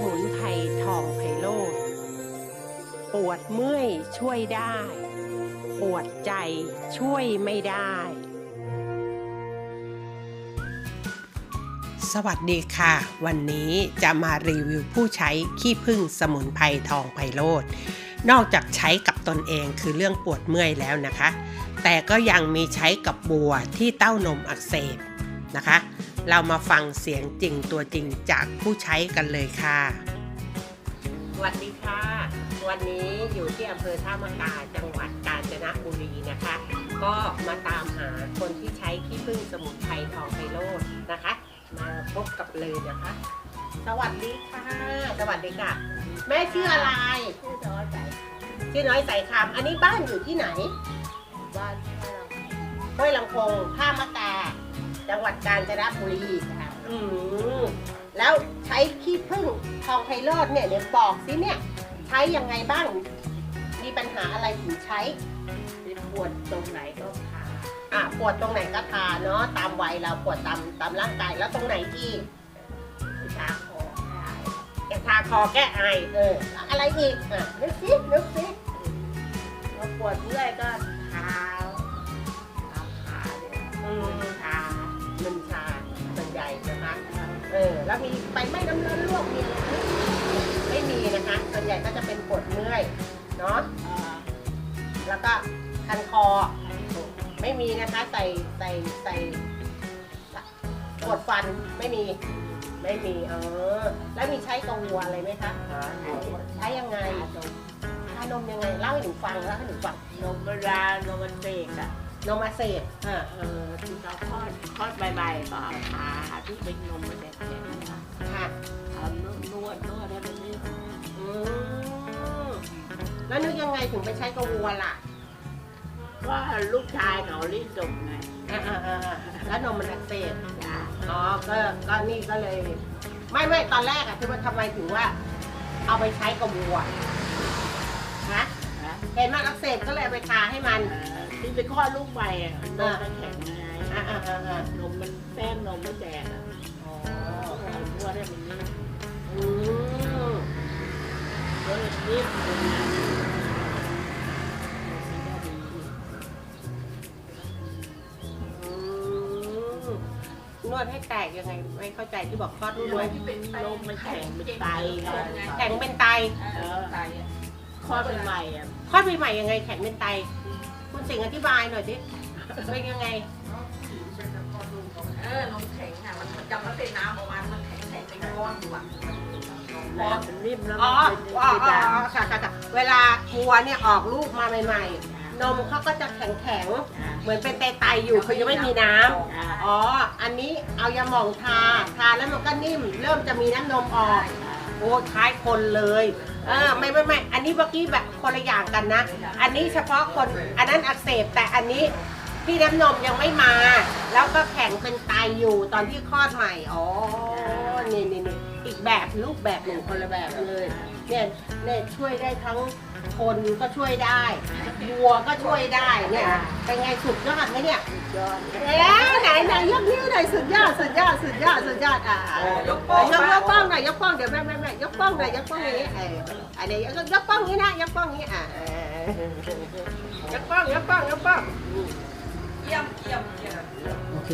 มุนไพรทองไพโรดปวดเมื่อยช่วยได้ ปวดใจช่วยไม่ได้ สวัสดีค่ะ วันนี้จะมารีวิวผู้ใช้ขี้ผึ้งสมุนไพรทองไพโรดนอกจากใช้กับตนเองคือเรื่องปวดเมื่อยแล้วนะคะ แต่ก็ยังมีใช้กับบัวที่เต้านมอักเสบนะคะ เรามาฟังเสียงจริงตัวจริงจากผู้ใช้กันเลยค่ะ สวัสดีค่ะ วันนี้อยู่ที่อำเภอท่ามะกาจังหวัดกาญจนบุรีนะคะ ก็มาตามหาคนที่ใช้ขี้ผึ้งสมุนไพรทองไพโรจน์นะคะ มาพบกับเลยนะคะ สวัสดีค่ะ สวัสดีค่ะ แม่ชื่ออะไรชื่อน้อยใจชื่อน้อยใสคำอันนี้บ้านอยู่ที่ไหน บ้านที่เราห้วยลำโพงท่ามะกา จังหวัดกาญจนบุรีค่ะอืมแล้วใช้ขี้ผึ้งทองไพโรจน์เนี่ยเดี๋ยวบอกสิเนี่ย ใช้ยังไงบ้าง มีปัญหาอะไรถึงใช้เป็นปวดตรงไหนก็ทาอะปวดตรงไหนก็ทาเนาะตามวัยเราปวดตามตามร่างกายแล้วตรงไหนอีกชาคอได้แกทาคอแก้ไอเอออะไรอีกอะนึกสินึกสิพอปวดเมื่อย เออแล้วมีไปไม่น้ำเลือดลวกมีอะไรไหมไม่มีนะคะส่วนใหญ่ก็จะเป็นปวดเมื่อยเนาะเอ่อแล้วก็คันคอ ไม่มีนะคะใส่ใส่ใส่ปวดฟันไม่มีไม่มีเออ แล้วมีใช้กระวัวอะไรไหมคะขาหนูใช้ยังไงชานมทานมยังไงเล่าให้หนูฟังเล่าให้หนูฟังนมเวลานมมันเสกอะนมมาเสพอ่าเออที่เขาคลอดคลอดใบๆก็เอาทาที่เป็นนม ยังไงถึงไปใช้กระวัวล่ะก็ลูกชายเขารีดจบไงอ่าอ่าอ่าแล้วนมมันอักเสบจ้าอ๋อก็ก็นี่ก็เลย ไม่ไม่ตอนแรกอะคือว่าทำไมถึงว่า เอาไปใช้กับวัวฮะฮะเห็นมันอักเสบก็เลยเอาไปทาให้มันเอ่อที่ไปคลอดลูกไปอะนมมันแข็งไงอ่าอ่าอ่าอ่านมมันแป้งนมไม่แตกอะอ๋อเอานวดให้มันนิ่มอืมนวดให้นิ่มเล วดให้แตกยังไงไม่เข้าใจที่บอกคลอดลูกนด้ววยดที่เป็นนมมันแข็งเป็นไตไงแข็งเป็นไตเออคลอดใหม่ๆอะคลอดใหม่ๆยังไงแข็งเป็นไต คุณสิงห์อธิบายหน่อยสิเป็นยังไงเออนมแข็งอะมันมันจำมันเป็นน้ำออกมามันแข็งแข็งเป็นก้อนอยู่อะนมมันนิ่มแล้วอ๋อมันเป็นอ๋อสีอ๋อดอ๋อค่ะค่ะค่ะเวลาวัวเนี่ยออกลูกมาใหม่ ๆ นมเขาก็จะแข็งแข็งๆเหมือนเป็นไตๆอยู่เขายังไม่มีน้ำอ๋อ อันนี้เอายาหม่องทา ทาแล้วมันก็นิ่ม เริ่มจะมีน้ำนมออก โอ้คล้ายคนเลย เออไม่ไม่ไม่ อันนี้เมื่อกี้แบบคนละอย่างกันนะ อันนี้เฉพาะคน อันนั้นอักเสบแต่อันนี้ ที่น้ำนมยังไม่มา แล้วก็แข็งเป็นไตอยู่ตอนที่คลอดใหม่ อ๋อ นี่นี่นี่อีกแบบรูปแบบหนึ่งคนละแบบเลย เนี่ยเนี่ยช่วยได้ทั้งคนก็ช่วยได้วัวก็ช่วยได้เนี่ยเป็นไงสุดยอดไหมเนี่ยยอดเอ๊ะไหนไหนยกนิ้วหน่อยสุดยอดสุดยอดสุดยอดสุดยอดอะยกโป้งยกป้องหน่อยยกป้องเดี๋ยวแม่แม่แม่ยกป้องหน่อยยกป้องอย่างนี้เอออันนี้ยกป้องนี้นะยกป้องนี้อะเออยกป้องยกป้องยกป้อง เยี่ยมเยี่ยมเยี่ยม โอเค